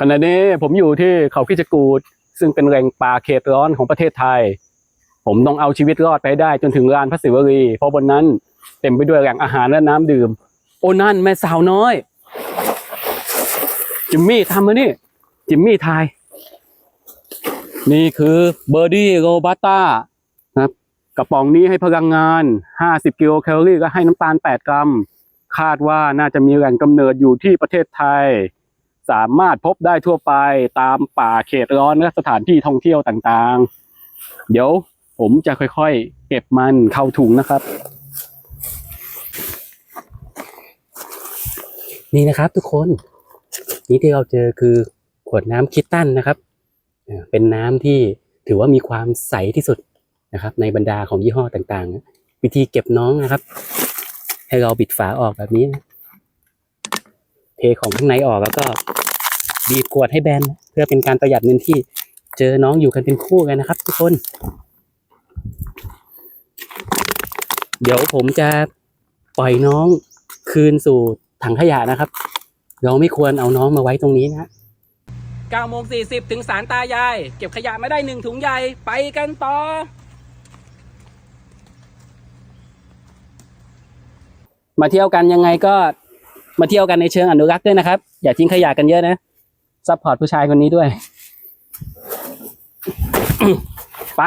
ขณะนี้ผมอยู่ที่เขาคิจกูดซึ่งเป็นแหล่งป่าเขตร้อนของประเทศไทย ผมต้องเอาชีวิตรอดไปได้จนถึงลานพระศิวลีเพราะบนนั้นเต็มไปด้วยแหล่งอาหารและน้ำดื่ม โอ้นั่นแม่สาวน้อย จิมมี่ทำมานี่ จิมมี่ทาย นี่คือเบอร์ดี้โรบัสต้านะครับกระป๋องนี้ให้พลังงาน 50 กิโลแคลอรี่ก็ให้น้ำตาล 8 กรัม คาดว่าน่าจะมีแหล่งกำเนิดอยู่ที่ประเทศไทย สามารถพบได้ทั่วไปตามป่าเขตร้อนและสถานที่ท่องเที่ยวต่างๆ เดี๋ยวผมจะค่อยๆ เก็บมันเข้าถุงนะครับ นี่นะครับทุกคน นี่ที่เราเจอคือขวดน้ำคิตตันนะครับ เป็นน้ำที่ถือว่ามีความใสที่สุดนะครับ ในบรรดาของยี่ห้อต่างๆ วิธีเก็บน้องนะครับ ให้เราบิดฝาออกแบบนี้นะเทของข้างในออกแล้วก็ บีบขวดให้แบนเพื่อเป็นการประหยัดเงินที่เจอน้องอยู่กันเป็นคู่กันนะครับ ทุกคน เดี๋ยวผมจะปล่อยน้องคืนสู่ถังขยะนะครับ เราไม่ควรเอาน้องมาไว้ตรงนี้นะ9โมง40 ถึงสารตายาย เก็บขยะไม่ได้หนึ่งถุงใหญ่ ไปกันต่อ มาเที่ยวกันยังไงก็มาเที่ยวกันในเชิงอนุรักษ์ด้วยนะครับ อย่าทิ้งขยะกันเยอะนะ ซัพพอร์ตผู้ชายคนนี้ด้วย ไป